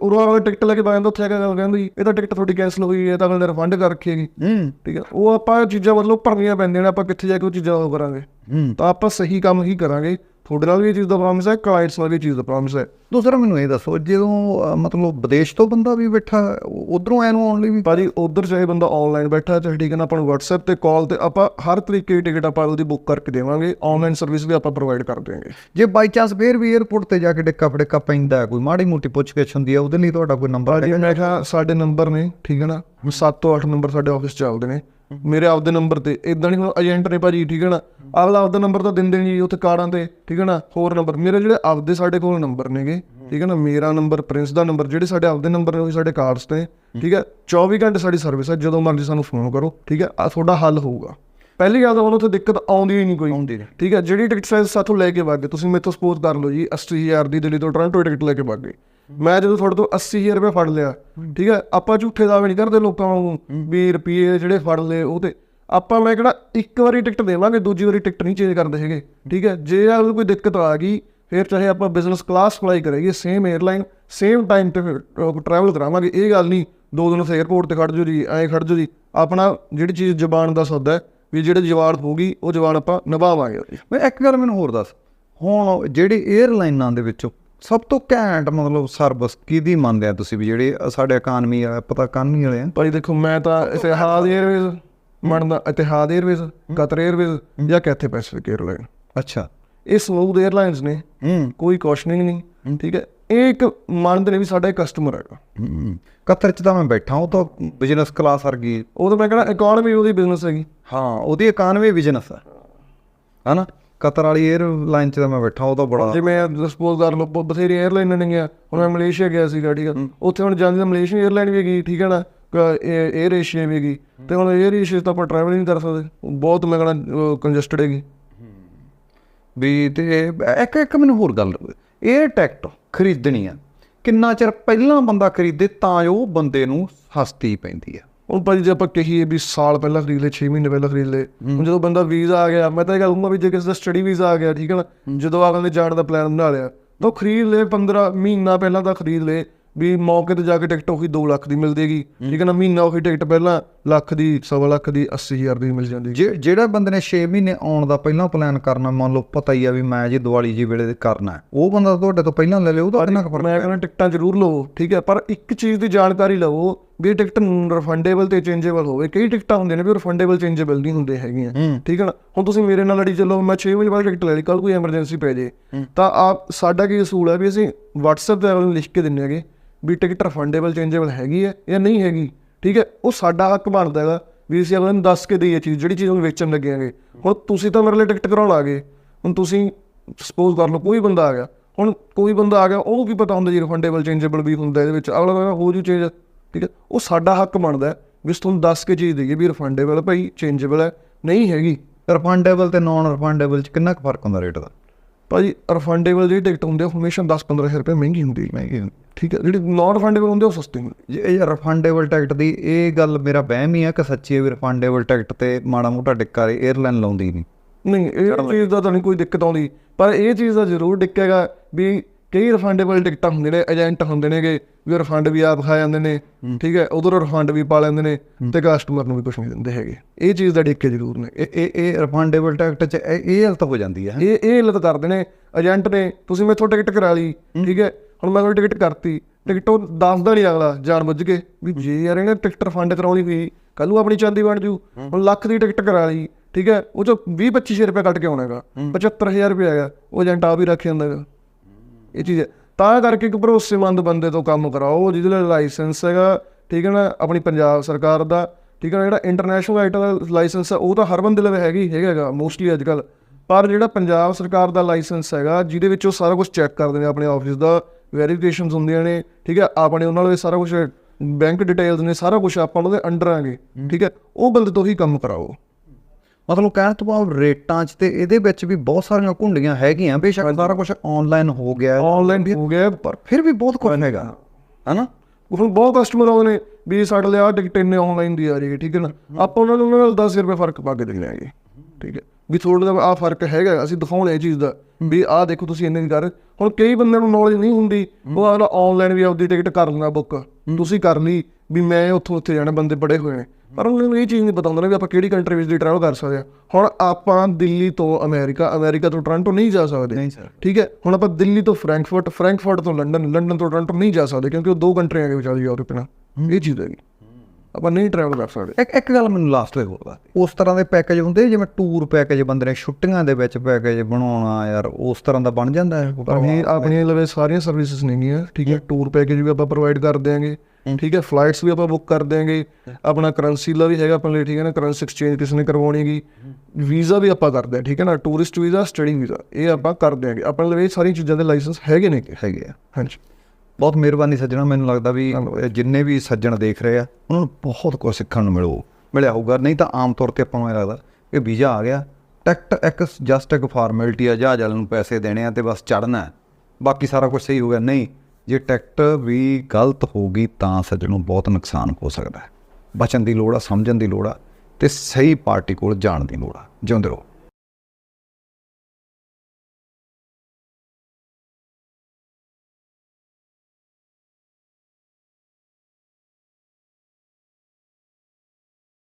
ਉਰੋਂ ਅਗਲੇ ਟਿਕਟ ਲੈ ਕੇ ਬਾਇੰਦਾ ਉੱਥੇ ਆ ਕੇ ਗੱਲ ਕਹਿੰਦੇ ਇਹ ਤਾਂ ਟਿਕਟ ਤੁਹਾਡੀ ਕੈਨਸਲ ਹੋਈ ਹੈ ਤਾਂ ਅਗਲੇ ਨੇ ਰਿਫੰਡ ਕਰ ਰੱਖੀਏਗੀ
ਹੂੰ।
ਠੀਕ ਹੈ? ਉਹ ਆਪਾਂ ਚੀਜ਼ਾਂ ਮਤਲਬ ਭਰਨੀਆਂ ਪੈਂਦੀਆਂ ਨੇ ਆਪਾਂ ਕਿੱਥੇ ਜਾ ਕੇ ਉਹ ਚੀਜ਼ਾਂ ਉਹ ਕਰਾਂਗੇ।
ਹੂੰ।
ਤਾਂ ਆਪਾਂ ਸਹੀ ਕੰਮ ਹੀ ਕਰਾਂਗੇ। ਤੁਹਾਡੇ ਨਾਲ ਵੀ ਇਹ ਚੀਜ਼ ਦਾ ਪ੍ਰੋਮਿਸ ਹੈ ਕਲਾਇੰਟਸ ਨਾਲ ਵੀ ਇਹ ਚੀਜ਼ ਦਾ ਪ੍ਰੋਮਿਸ ਹੈ?
ਦੂਸਰਾ ਮੈਨੂੰ ਇਹ ਦੱਸੋ ਜਦੋਂ ਮਤਲਬ ਵਿਦੇਸ਼ ਤੋਂ ਬੰਦਾ ਵੀ ਬੈਠਾ ਉਧਰੋਂ ਐ ਨੂੰ ਆਉਣ ਲਈ ਵੀ?
ਭਾਜੀ ਉਧਰ ਚਾਹੇ ਬੰਦਾ ਆਨਲਾਈਨ ਬੈਠਾ ਚਾਹੇ ਠੀਕ ਹੈ ਨਾ ਆਪਾਂ ਨੂੰ WhatsApp ਤੇ ਕਾਲ ਤੇ ਆਪਾਂ ਹਰ ਤਰੀਕੇ ਦੀ ਟਿਕਟ ਆਪਾਂ ਉਹਦੀ ਬੁੱਕ ਕਰਕੇ ਦੇਵਾਂਗੇ ਆਨਲਾਈਨ ਸਰਵਿਸ ਵੀ ਆਪਾਂ ਪ੍ਰੋਵਾਈਡ ਕਰ ਦੇਵਾਂਗੇ
ਜੇ ਬਾਈ ਚਾਂਸ ਫੇਰ ਵੀ 에어ਪੋਰਟ ਤੇ ਜਾ ਕੇ ਡਿੱਕਾ ਫੜਿੱਕਾ ਪੈਂਦਾ ਹੈ, ਕੋਈ ਮਾੜੀ ਮੋਟੀ ਪੁੱਛਗਿੱਛ ਹੁੰਦੀ ਹੈ ਉਹਦੇ ਲਈ ਤੁਹਾਡਾ ਕੋਈ ਨੰਬਰ
ਭਾਜੀ ਮੈਂ ਕਿਹਾ ਸਾਡੇ ਨੰਬਰ ਨੇ ਠੀਕ ਹੈ ਨਾ 7 ਤੋਂ 8 ਨੰਬਰ ਸਾਡੇ ਆਫਿਸ ਚੱਲਦੇ ਨੇ। ਮੇਰੇ ਆਪਦੇ ਨੰਬਰ ਤੇ। ਇਦਾਂ ਨਹੀਂ ਹੁਣ ਏਜੰਟ ਨੇ ਭਾਜੀ ਠੀਕ ਹੈ ਨਾ? ਅਗਲਾ ਆਪਦਾ ਨੰਬਰ ਤਾਂ ਦਿੰਦੇ ਨਹੀਂ ਜੀ ਉੱਥੇ ਕਾਰਡਾਂ ਤੇ ਠੀਕ ਹੈ ਨਾ? ਹੋਰ ਨੰਬਰ। ਮੇਰੇ ਜਿਹੜੇ ਆਪਦੇ ਸਾਡੇ ਕੋਲ ਨੰਬਰ ਨੇਗੇ ਠੀਕ ਹੈ ਨਾ? ਮੇਰਾ ਨੰਬਰ ਪ੍ਰਿੰਸ ਦਾ ਨੰਬਰ ਜਿਹੜੇ ਸਾਡੇ ਆਪਦੇ ਨੰਬਰ ਨੇ ਉਹ ਸਾਡੇ ਕਾਰਡਸ ਤੇ ਠੀਕ ਹੈ? 24 ਘੰਟੇ ਸਾਡੀ ਸਰਵਿਸ ਹੈ ਜਦੋਂ ਮਰਜ਼ੀ ਸਾਨੂੰ ਫੋਨ ਕਰੋ ਠੀਕ ਹੈ? ਆ ਤੁਹਾਡਾ ਹੱਲ ਹੋਊਗਾ। ਪਹਿਲੀ ਗੱਲ ਤਾਂ ਉਹਨੂੰ ਉੱਥੇ ਦਿੱਕਤ ਆਉਂਦੀ ਹੀ ਨਹੀਂ ਕੋਈ।
ਆਉਂਦੀ ਨਹੀਂ।
ਠੀਕ ਹੈ? ਜਿਹੜੀ ਟਿਕਟ ਸਾਈਜ਼ ਸਾਥੋਂ ਲੈ ਕੇ ਵਗ ਤੁਸੀਂ ਮੇਥੋਂ ਸਪੋਜ਼ ਕਰ ਲਓ ਜੀ 80000 ਦੀ ਦਿੱਲੀ ਤੋਂ ਟੋਰਾਂਟੋ ਟਿਕਟ ਲੈ ਕੇ ਵਗ ਗਏ। ਮੈਂ ਜਦੋਂ ਤੁਹਾਡੇ ਤੋਂ 80000 ਰੁਪਏ ਫੜ ਲਿਆ ਠੀਕ ਹੈ ਆਪਾਂ ਝੂਠੇ ਦਾਅਵੇ ਨਹੀਂ ਕਰਦੇ ਲੋਕਾਂ ਨੂੰ ਵੀ ਰੁਪਏ ਜਿਹੜੇ ਫੜ ਲਏ ਉਹ ਤੇ ਆਪਾਂ ਮੈਂ ਕਿਹੜਾ ਇੱਕ ਵਾਰੀ ਟਿਕਟ ਦੇਵਾਂਗੇ ਦੂਜੀ ਵਾਰੀ ਟਿਕਟ ਨਹੀਂ ਚੇਂਜ ਕਰਦੇ ਹੈਗੇ ਠੀਕ ਹੈ ਜੇ ਅਗਰ ਕੋਈ ਦਿੱਕਤ ਆ ਗਈ ਫਿਰ ਚਾਹੇ ਆਪਾਂ ਬਿਜ਼ਨਸ ਕਲਾਸ ਫਲਾਈ ਕਰਾਂਗੇ ਸੇਮ 에ਅਰਲਾਈਨ ਸੇਮ ਟਾਈਮ ਤੇ ਟਰੈਵਲ ਕਰਾਵਾਂਗੇ ਇਹ ਗੱਲ ਨਹੀਂ ਦੋ ਦਿਨ ਸੇ 에ਅਰਪੋਰਟ ਤੇ ਖੜ ਜੋ ਜੀ ਐਂ ਖੜ ਜੋ ਜੀ ਆਪਣਾ ਜਿਹੜੀ ਚੀਜ਼ ਜ਼ਬਾਨ ਦਾ ਸੌਦਾ ਹੈ ਵੀ ਜਿਹੜੇ ਜਵਾਬ ਹੋ ਗਈ ਉਹ ਜ਼ਬਾਨ ਆਪਾਂ ਨਿਭਾਵਾਂਗੇ।
ਮੈਂ ਇੱਕ ਗੱਲ ਮੈਨੂੰ ਹੋਰ ਦੱਸ ਹੁਣ ਜਿਹੜੇ 에ਅਰਲਾਈਨਾਂ ਦੇ ਵਿੱਚੋਂ ਸਭ ਤੋਂ ਘੈਂਟ ਮਤਲਬ ਸਰਵਿਸ ਕਿਹਦੀ ਮੰਨਦੇ ਆ ਤੁਸੀਂ ਵੀ ਜਿਹੜੇ ਸਾਡੇ ਇਕਾਨਮੀ ਵਾਲਾ ਪਤਾ ਕਾਨੂੰਨੀ ਵਾਲੇ ਆ?
ਭਾਈ ਦੇਖੋ ਮੈਂ ਤਾਂ ਇਤਿਹਾਦ 에ਅਰਵੇਜ਼ ਮੰਨਦਾ ਇਤਿਹਾਦ 에ਅਰਵੇਜ਼ ਕਤਰ 에ਅਰਵੇਜ਼ ਜਾਂ ਕੈਥੇ ਪੈਸਿਫਿਕ 에ਅਰਲਾਈਨ
ਅੱਛਾ।
ਇਹ ਸਮੂਥ 에ਅਰਲਾਈਨਸ ਨੇ ਕੋਈ ਕੁਐਸਚਨਿੰਗ ਨਹੀਂ ਠੀਕ ਹੈ? ਇਹ ਇੱਕ ਮੰਨਦੇ ਨੇ ਵੀ ਸਾਡਾ ਇੱਕ ਕਸਟਮਰ ਹੈਗਾ।
ਕਤਰ ਚ ਤਾਂ ਮੈਂ ਬੈਠਾ ਉਹ ਤਾਂ ਬਿਜ਼ਨਸ ਕਲਾਸ ਵਰਗੀ।
ਉਹ ਤਾਂ ਮੈਂ ਕਹਿੰਦਾ ਇਕਾਨਮੀ ਉਹਦੀ ਬਿਜ਼ਨਸ ਹੈਗੀ।
ਹਾਂ ਉਹਦੀ ਇਕਾਨਮੀ ਬਿਜ਼ਨਸ ਹੈ ਹਨਾ? ਕਤਰ ਵਾਲੀ 에ਅਰਲਾਈਨ 'ਚ ਤਾਂ ਮੈਂ ਬੈਠਾ ਉਹ ਤਾਂ ਬੜਾ
ਜਿਵੇਂ ਸਪੋਜ਼ ਕਰ ਲਓ ਬਥੇਰੀ 에ਅਰਲਾਈਨਾਂ ਨੇ ਗਿਆ ਹੁਣ ਮੈਂ ਮਲੇਸ਼ੀਆ ਗਿਆ ਸੀਗਾ ਠੀਕ ਆ ਉੱਥੇ ਹੁਣ ਜਾਂਦੀ ਤਾਂ ਮਲੇਸ਼ੀਅਨ 에ਅਰਲਾਈਨ ਵੀ ਗਈ ਠੀਕ ਹੈ ਨਾ? 에ਅਰ ਏਸ਼ੀਆ ਵੀ ਗਈ ਤੇ ਹੁਣ 에ਅਰ ਏਸ਼ੀਆ ਤਾਂ ਆਪਾਂ ਟਰੈਵਲ ਨਹੀਂ ਕਰ ਸਕਦੇ। ਬਹੁਤ ਮੈਂ ਕਹਿੰਦਾ ਕੰਜਸਟਡ ਹੈਗੀ।
ਵੀ ਤੇ ਇੱਕ ਇੱਕ ਮੈਨੂੰ ਹੋਰ ਗੱਲ 에ਅਰ ਟੈਕਟ ਖਰੀਦਣੀ ਆ। ਕਿੰਨਾ ਚਿਰ ਪਹਿਲਾਂ ਬੰਦਾ ਖਰੀਦੇ ਤਾਂ ਉਹ ਬੰਦੇ ਨੂੰ ਹਸਤੀ ਪੈਂਦੀ ਆ।
ਹੁਣ ਭਾਜੀ ਜੇ ਆਪਾਂ ਕਹੀਏ ਵੀ ਸਾਲ ਪਹਿਲਾਂ ਖਰੀਦ ਲਏ 6 ਮਹੀਨੇ ਪਹਿਲਾਂ ਖਰੀਦ ਲਏ ਹੁਣ ਜਦੋਂ ਬੰਦਾ ਵੀਜ਼ਾ ਆ ਗਿਆ ਮੈਂ ਤਾਂ ਇਹ ਗੱਲ ਕਹੂੰਗਾ ਵੀ ਜੇ ਕਿਸੇ ਦਾ ਸਟੱਡੀ ਵੀਜ਼ਾ ਆ ਗਿਆ ਠੀਕ ਹੈ ਨਾ ਜਦੋਂ ਅਗਲੇ ਨੇ ਜਾਣ ਦਾ ਪਲਾਨ ਬਣਾ ਲਿਆ ਤਾਂ ਉਹ ਖਰੀਦ ਲਏ 15 ਮਹੀਨਾ ਪਹਿਲਾਂ ਤਾਂ ਖਰੀਦ ਲਏ ਵੀ ਮੌਕੇ ਤੇ ਜਾ ਕੇ ਟਿਕਟ ਉਹੀ 2 ਲੱਖ ਦੀ ਮਿਲ ਜੇਗੀ ਠੀਕ ਹੈ ਨਾ ਮਹੀਨਾ ਉਹੀ ਟਿਕਟ ਪਹਿਲਾਂ ਲੱਖ ਦੀ ਸਵਾ ਲੱਖ ਦੀ 80000 ਦੀ ਮਿਲ ਜਾਂਦੀ।
ਜੇ ਜਿਹੜਾ ਬੰਦੇ ਨੇ 6 ਮਹੀਨੇ ਆਉਣ ਦਾ ਪਹਿਲਾਂ ਪਲਾਨ ਕਰਨਾ ਮੰਨ ਲਓ ਪਤਾ ਹੀ ਆ ਵੀ ਮੈਂ ਜੀ ਦੀਵਾਲੀ ਜੀ ਵੇਲੇ ਤੇ ਕਰਨਾ। ਉਹ ਬੰਦਾ ਤੁਹਾਡੇ ਤੋਂ ਪਹਿਲਾਂ ਲੈ ਲਿਓ ਉਹਦਾ ਕਿੰਨਾ ਫ਼ਰਕ
ਮੈਂ ਕਹਿੰਦਾ ਟਿਕਟਾਂ ਜ਼ਰੂਰ ਲਵੋ ਠੀਕ ਹੈ ਪਰ ਇੱਕ ਚੀਜ਼ ਦੀ ਜਾਣਕਾਰੀ ਲਵੋ ਵੀ ਇਹ ਟਿਕਟ ਰਿਫੰਡੇਬਲ ਤੇ ਚੇਂਜੇਬਲ ਹੋਵੇ। ਕਈ ਟਿਕਟਾਂ ਹੁੰਦੀਆਂ ਨੇ ਵੀ ਰਿਫੰਡੇਬਲ ਚੇਂਜੇਬਲ ਨਹੀਂ ਹੁੰਦੇ ਹੈਗੀਆਂ। ਠੀਕ ਹੈ ਨਾ? ਹੁਣ ਤੁਸੀਂ ਮੇਰੇ ਨਾਲ ਲੜੀ ਚੱਲੋ ਮੈਂ 6 ਵਜੇ ਬਾਅਦ ਟਿਕਟ ਲੈ ਲਈ ਕੱਲ ਕੋਈ ਐਮਰਜੈਂਸੀ ਪੈ ਜੇ। ਤਾਂ ਆਪ ਸਾਡਾ ਕੀ ਅਸੂਲ ਹੈ ਵੀ ਅਸੀਂ WhatsApp ਤੇ ਲਿਖ ਕੇ ਦਿੰਨੇ ਹੈਗੇ ਵੀ ਟਿਕਟ ਰਿਫੰਡੇਬਲ ਚੇਂਜੇਬਲ ਹੈਗੀ ਹੈ ਜਾਂ ਨਹੀਂ ਹੈਗੀ? ਠੀਕ ਹੈ? ਉਹ ਸਾਡਾ ਹੱਕ ਬਣਦਾ ਹੈਗਾ। ਵੀ ਅਸੀਂ ਅਗਲੇ ਨੂੰ ਦੱਸ ਕੇ ਦਈਏ ਚੀਜ਼, ਜਿਹੜੀ ਚੀਜ਼ ਉਹਨੂੰ ਵੇਚਣ ਲੱਗੇ ਹੈਗੇ। ਹੁਣ ਤੁਸੀਂ ਤਾਂ ਮੇਰੇ ਲਈ ਟਿਕਟ ਕਰਾਉਣ ਆ ਗਏ। ਹੁਣ ਤੁਸੀਂ ਸਪੋਜ਼ ਕਰ ਲਓ, ਕੋਈ ਬੰਦਾ ਆ ਗਿਆ। ਹੁਣ ਕੋਈ ਬੰਦਾ ਆ ਗਿਆ, ਉਹਨੂੰ ਕੀ ਪਤਾ ਹੁੰਦਾ ਜੀ ਰਿਫੰਡੇਬਲ ਚੇਂਜੇਬਲ ਵੀ ਹੁੰਦਾ ਇਹਦੇ ਵਿੱਚ। ਅਗਲਾ ਕਹਿੰਦਾ, ਹੋ ਜੂ ਚੇਂਜ ਠੀਕ ਹੈ? ਉਹ ਸਾਡਾ ਹੱਕ ਬਣਦਾ ਵੀ ਅਸੀਂ ਤੁਹਾਨੂੰ ਦੱਸ ਕੇ ਚੀਜ਼ ਦਈਏ ਵੀ ਰਿਫੰਡੇਬਲ ਭਾਈ ਚੇਂਜੇਬਲ ਹੈ। ਨਹੀਂ ਹੈਗੀ।
ਰਿਫੰਡੇਬਲ ਤੇ ਨਾਨ ਰਿਫੰਡੇਬਲ ਚ ਕਿੰਨਾ ਕੁ ਫ਼ਰਕ ਹੁੰਦਾ ਰੇਟ ਦਾ?
ਭਾਜੀ ਰਿਫੰਡੇਬਲ ਜਿਹੜੀ ਟਿਕਟ ਹੁੰਦੀ ਹੈ ਹਮੇਸ਼ਾ 10-15000 ਰੁਪਏ ਮਹਿੰਗੀ ਹੁੰਦੀ ਹੈ
ਮਹਿੰਗੀ
ਠੀਕ ਹੈ ਜਿਹੜੀ ਨਾਨ ਰਿਫੰਡੇਬਲ ਹੁੰਦੀ ਹੈ ਉਹ ਸਸਤੀ ਹੁੰਦੀ
ਇਹ ਰਿਫੰਡੇਬਲ ਟਿਕਟ ਦੀ ਇਹ ਗੱਲ ਮੇਰਾ ਵਹਿਮ ਹੀ ਆ ਕਿ ਸੱਚੀ ਹੈ ਵੀ ਰਿਫੰਡੇਬਲ ਟਿਕਟ ਤੇ ਮਾੜਾ ਮੋਟਾ ਟਿੱਕਾ 에ਅਰਲਾਈਨ ਲਾਉਂਦੀ ਨਹੀਂ
ਨਹੀਂ ਇਹ ਚੀਜ਼ ਦਾ ਤਾਂ ਨਹੀਂ ਕੋਈ ਦਿੱਕਤ ਆਉਂਦੀ। ਪਰ ਇਹ ਚੀਜ਼ ਦਾ ਜ਼ਰੂਰ ਡਿੱਕੇਗਾ ਵੀ ਕਈ ਰਿਫੰਡੇਬਲ ਟਿਕਟਾਂ ਹੁੰਦੇ ਨੇ ਏਜੰਟ ਹੁੰਦੇ ਨੇਗੇ ਵੀ ਰਿਫੰਡ ਵੀ ਆਪ ਖਾ ਜਾਂਦੇ ਨੇ ਠੀਕ ਹੈ ਉਧਰੋਂ ਰਿਫੰਡ ਵੀ ਪਾ ਲੈਂਦੇ ਨੇ ਤੇ ਕਸਟਮਰ ਨੂੰ ਵੀ ਕੁਝ ਨਹੀਂ ਦਿੰਦੇ ਹੈਗੇ। ਇਹ ਚੀਜ਼ ਦਾ ਡਿੱਕੇ ਜ਼ਰੂਰ ਨੇ।
ਇਹ ਇਹ ਇਹ ਰਿਫੰਡੇਬਲ ਟਿਕਟ ਚ ਇਹ ਹਾਲਤ ਹੋ ਜਾਂਦੀ ਹੈ।
ਇਹ ਇਹ ਇਲਤ ਕਰਦੇ ਨੇ। ਏਜੰਟ ਨੇ ਤੁਸੀਂ ਮੈਥੋਂ ਟਿਕਟ ਕਰਾ ਲਈ ਠੀਕ ਹੈ ਹੁਣ ਮੈਂ ਤੁਹਾਡੀ ਟਿਕਟ ਕਰਤੀ ਟਿਕਟ ਉਹ ਦੱਸਦਾ ਨਹੀਂ ਅਗਲਾ ਜਾਣ ਬੁੱਝ ਕੇ ਵੀ ਜੇ ਯਾਰ ਇਹਨੇ ਟਿਕਟ ਰਿਫੰਡ ਕਰਾਉਣੀ ਹੋਈ ਕੱਲ ਨੂੰ ਆਪਣੀ ਚਾਂਦੀ ਬਣ ਜੂ ਹੁਣ ਲੱਖ ਦੀ ਟਿਕਟ ਕਰਾ ਲਈ ਠੀਕ ਹੈ ਉਹ ਚੋਂ 20 25 ਰੁਪਏ ਕੱਟ ਕੇ ਆਉਣਾਗਾ 75000 ਰੁਪਏ ਆਇਆ ਉਹ ਏਜੰਟ ਆਪ ਹੀ ਰੱਖ ਜਾਂਦਾਗਾ ਇਹ ਚੀਜ਼। ਤਾਂ ਕਰਕੇ ਇੱਕ ਭਰੋਸੇਮੰਦ ਬੰਦੇ ਤੋਂ ਕੰਮ ਕਰਾਓ ਜਿਹਦੇ ਲਈ ਲਾਇਸੈਂਸ ਹੈਗਾ ਠੀਕ ਹੈ ਨਾ ਆਪਣੀ ਪੰਜਾਬ ਸਰਕਾਰ ਦਾ ਠੀਕ ਹੈ ਨਾ ਜਿਹੜਾ ਇੰਟਰਨੈਸ਼ਨਲ ਆਈਟਾ ਦਾ ਲਾਇਸੈਂਸ ਹੈ ਉਹ ਤਾਂ ਹਰ ਬੰਦੇ ਲਈ ਹੈਗੀ ਹੈਗਾ ਮੋਸਟਲੀ ਅੱਜ ਕੱਲ ਪਰ ਜਿਹੜਾ ਪੰਜਾਬ ਸਰਕਾਰ ਦਾ ਲਾਇਸੈਂਸ ਹੈਗਾ ਜਿਹਦੇ ਵਿੱਚ ਉਹ ਸਾਰਾ ਕੁਝ ਚੈੱਕ ਕਰਦੇ ਨੇ ਆਪਣੇ ਆਫਿਸ ਦਾ ਵੈਰੀਫਿਕੇਸ਼ਨਸ ਹੁੰਦੀਆਂ ਨੇ ਠੀਕ ਹੈ ਆਪਣੇ ਉਹਨਾਂ ਦੇ ਸਾਰਾ ਕੁਝ ਬੈਂਕ ਡਿਟੇਲਸ ਨੇ ਸਾਰਾ ਕੁਝ ਆਪਾਂ ਉਹਨਾਂ ਦੇ ਅੰਡਰ ਆਂਗੇ ਠੀਕ ਹੈ ਉਹ ਬੰਦੇ ਤੋਂ ਹੀ ਕੰਮ ਕਰਾਓ।
ਮਤਲਬ ਕਹਿਣ ਤੋਂ ਭਾਵ ਰੇਟਾਂ 'ਚ ਤੇ ਇਹਦੇ ਵਿੱਚ ਵੀ ਬਹੁਤ ਸਾਰੀਆਂ ਘੁੰਡੀਆਂ ਹੈਗੀਆਂ ਬੇਸ਼ੱਕ ਸਾਰਾ ਕੁਝ ਆਨਲਾਈਨ ਹੋ ਗਿਆ
ਆਨਲਾਈਨ ਹੋ ਗਿਆ।
ਪਰ ਫਿਰ ਵੀ ਬਹੁਤ ਕੁਝ ਹੈਗਾ ਹਨਾ?
ਹੁਣ ਬਹੁਤ ਕਸਟਮਰ ਆਉਂਦੇ ਨੇ ਵੀ ਸਾਡੇ ਲਈ ਆਹ ਟਿਕਟ ਇੰਨੇ ਆਨਲਾਈਨ ਦੀ ਆ ਰਹੀ ਹੈ ਠੀਕ ਹੈ ਨਾ? ਆਪਾਂ ਉਹਨਾਂ ਨੂੰ ਉਹਨਾਂ ਨਾਲ 10 ਰੁਪਏ ਫ਼ਰਕ ਪਾ ਕੇ ਦਿੰਦੇ ਆਂਗੇ ਠੀਕ ਹੈ? ਵੀ ਥੋੜਾ ਜਿਹਾ ਆਹ ਫ਼ਰਕ ਹੈਗਾ ਅਸੀਂ ਦਿਖਾਉਣਾ ਇਹ ਚੀਜ਼ ਦਾ ਵੀ ਆਹ ਦੇਖੋ ਤੁਸੀਂ ਇੰਨੇ ਦੀ ਕਰ। ਹੁਣ ਕਈ ਬੰਦਿਆਂ ਨੂੰ ਨੌਲੇਜ ਨਹੀਂ ਹੁੰਦੀ ਉਹ ਆਨਲਾਈਨ ਵੀ ਆਪਦੀ ਟਿਕਟ ਕਰ ਲੈਣਾ ਬੁੱਕ ਤੁਸੀਂ ਕਰ ਲਈ ਵੀ ਮੈਂ ਉੱਥੋਂ ਉੱਥੇ ਜਾਣਾ ਬੰਦੇ ਬੜੇ ਹੋਏ ਨੇ। ਪਰ ਉਹਨਾਂ ਨੂੰ ਇਹ ਚੀਜ਼ ਨਹੀਂ ਪਤਾ ਹੁੰਦਾ ਨਾ ਵੀ ਆਪਾਂ ਕਿਹੜੀ ਕੰਟਰੀ ਵਿੱਚ ਦੀ ਟਰੈਵਲ ਕਰ ਸਕਦੇ ਹਾਂ। ਹੁਣ ਆਪਾਂ ਦਿੱਲੀ ਤੋਂ ਅਮਰੀਕਾ ਅਮਰੀਕਾ ਤੋਂ ਟੋਰਾਂਟੋ ਨਹੀਂ ਜਾ ਸਕਦੇ।
ਨਹੀਂ ਸਰ।
ਠੀਕ ਹੈ? ਹੁਣ ਆਪਾਂ ਦਿੱਲੀ ਤੋਂ ਫ੍ਰੈਂਕਫਰਟ ਫ੍ਰੈਂਕਫਰਟ ਤੋਂ ਲੰਡਨ ਲੰਡਨ ਤੋਂ ਟੋਰਾਂਟੋ ਨਹੀਂ ਜਾ ਸਕਦੇ ਕਿਉਂਕਿ ਉਹ ਦੋ ਕੰਟਰੀਆਂ ਦੇ ਵਿਚਾਲੇ ਯੂਰਪ ਨਾਲ ਇਹ ਚੀਜ਼ ਹੈਗੀ। ਆਪਾਂ ਨਹੀਂ ਟਰੈਵਲ ਕਰ ਸਕਦੇ।
ਇੱਕ ਇੱਕ ਗੱਲ ਮੈਨੂੰ ਲਾਸਟ ਤੇ ਹੋਰ। ਉਸ ਤਰ੍ਹਾਂ ਦੇ ਪੈਕੇਜ ਹੁੰਦੇ ਜਿਵੇਂ ਟੂਰ ਪੈਕੇਜ ਬੰਦੇ ਨੇ ਛੁੱਟੀਆਂ ਦੇ ਵਿੱਚ ਪੈਕੇਜ ਬਣਾਉਣਾ ਯਾਰ ਉਸ ਤਰ੍ਹਾਂ ਦਾ ਬਣ ਜਾਂਦਾ ਹੈ?
ਆਪਣੀ ਆਪਣੀਆਂ ਲਵੇ ਸਾਰੀਆਂ ਸਰਵਿਸਿਜ਼ ਨੇਗੀਆਂ ਠੀਕ ਹੈ? ਟੂਰ ਪੈਕੇਜ ਵੀ ਆਪਾਂ ਪ੍ਰੋਵਾਈਡ ਕਰ ਦਿਆਂਗੇ। ਠੀਕ ਹੈ ਫਲਾਈਟਸ ਵੀ ਆਪਾਂ ਬੁੱਕ ਕਰ ਦਿਆਂਗੇ। ਆਪਣਾ ਕਰੰਸੀ ਦਾ ਵੀ ਹੈਗਾ ਆਪਣੇ ਲਈ ਠੀਕ ਹੈ ਨਾ ਕਰੰਸੀ ਐਕਸਚੇਂਜ ਕਿਸ ਨੇ ਕਰਵਾਉਣੀ ਹੈਗੀ। ਵੀਜ਼ਾ ਵੀ ਆਪਾਂ ਕਰਦੇ ਹਾਂ ਠੀਕ ਹੈ ਨਾ ਟੂਰਿਸਟ ਵੀਜ਼ਾ ਸਟੱਡੀ ਵੀਜ਼ਾ ਇਹ ਆਪਾਂ ਕਰ ਦਿਆਂਗੇ। ਆਪਣੇ ਲਈ ਸਾਰੀਆਂ ਚੀਜ਼ਾਂ ਦੇ ਲਾਇਸੈਂਸ ਹੈਗੇ ਨੇ
ਹੈਗੇ ਆ।
ਹਾਂਜੀ।
ਬਹੁਤ ਮਿਹਰਬਾਨੀ ਸੱਜਣਾ ਮੈਨੂੰ ਲੱਗਦਾ ਵੀ ਜਿੰਨੇ ਵੀ ਸੱਜਣ ਦੇਖ ਰਹੇ ਆ ਉਹਨਾਂ ਨੂੰ ਬਹੁਤ ਕੁਝ ਸਿੱਖਣ ਨੂੰ ਮਿਲੂ ਮਿਲਿਆ ਹੋਊਗਾ। ਨਹੀਂ ਤਾਂ ਆਮ ਤੌਰ ਤੇ ਆਪਾਂ ਨੂੰ ਇਹ ਲੱਗਦਾ ਕਿ ਵੀਜ਼ਾ ਆ ਗਿਆ ਟਿਕਟ ਇੱਕ ਜਸਟ ਇੱਕ ਫਾਰਮੈਲਿਟੀ ਆ ਜਹਾਜ਼ ਵਾਲੇ ਨੂੰ ਪੈਸੇ ਦੇਣੇ ਆ ਤੇ ਬਸ ਚੜਨਾ ਬਾਕੀ ਸਾਰਾ ਕੁਝ ਸਹੀ ਹੋ ਗਿਆ। ਨਹੀਂ ਜੇ ਟਿਕਟ ਵੀ ਗਲਤ ਹੋਗੀ ਤਾਂ ਸੱਜਣੋਂ ਬਹੁਤ ਨੁਕਸਾਨ ਹੋ ਸਕਦਾ ਹੈ। ਬਚਣ ਦੀ ਲੋੜ ਆ, ਸਮਝਣ ਦੀ ਲੋੜ ਆ ਤੇ ਸਹੀ ਪਾਰਟੀ ਕੋਲ ਜਾਣ ਦੀ ਲੋੜ ਆ। ਜਿਉਂਦੇ ਰਹੋ।